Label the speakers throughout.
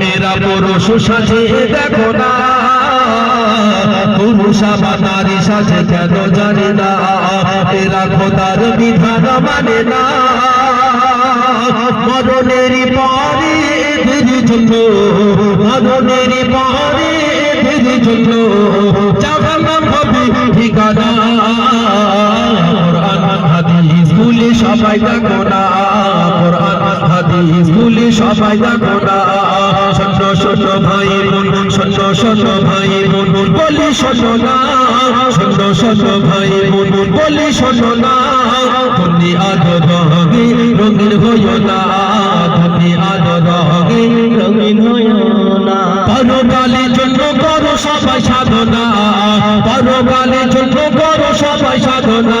Speaker 1: মেরা পুরুষ সাজে দেখো না। পুরুষ আবার নারী সাজে কেন জানে না। এরা খোদার বিধান মানে না। মরণের পরে এদের জন্য মরণের পরে এদের জন্য সবাই দেখো না। ভুলে সবাই না শোনো শোনো ভাই বোন শোনো শোনো ভাই বোন, বলি শোনো না। শোনো শোনো ভাই বোন, বলি শোনো না। তুমি আদর রঙে রঙিন হইও না। তুমি আদর রঙে রঙিন হইও না। পরকালের জন্য করো সবাই সাধনা। পরকালের জন্য করো সবাই সাধনা।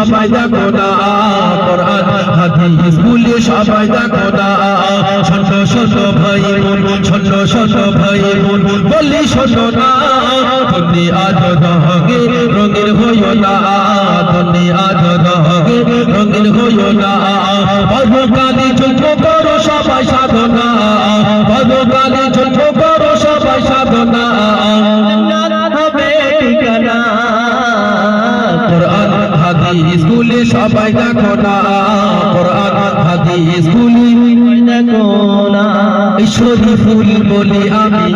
Speaker 1: সবাই দেখো না কোরআন, হাদিস গুলি সবাই দেখো না ছোট ছোট ভাই বোন, ছোট ছোট ভাই বোন, বলি শোনো না তুমি আজ রঙে রঙিন হইও না তুমি আজ রঙে রঙিন হইও না। পরকালে যুদ্ধ করো সবাই সাধনা। সবাই দেখো না, কোরআন হাদিস গুলি দেখো না ঈশ্বরী ফুল বলি আমি,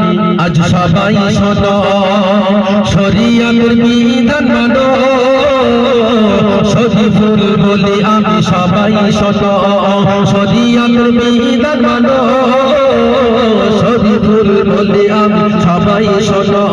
Speaker 1: আজ সবাই শোনো। শরিয়াতের বিধান মানো শরী ফুল বলি আমি, সবাই শোনো। শরিয়াতের বিধান মানো শরী ফুল বলি আমি, সবাই শোনো।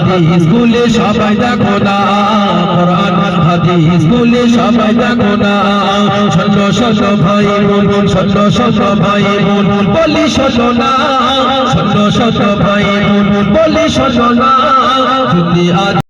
Speaker 1: হাদিস গুলে সবাই দেখো না, কোরআন হাদিস গুলে সবাই দেখো না। ছোট ছোট ভাই বোন ছোট ছোট ভাই বোন, বলি শোনো না। ছোট ছোট ভাই বোন, বলি শোনো না। যদি আজ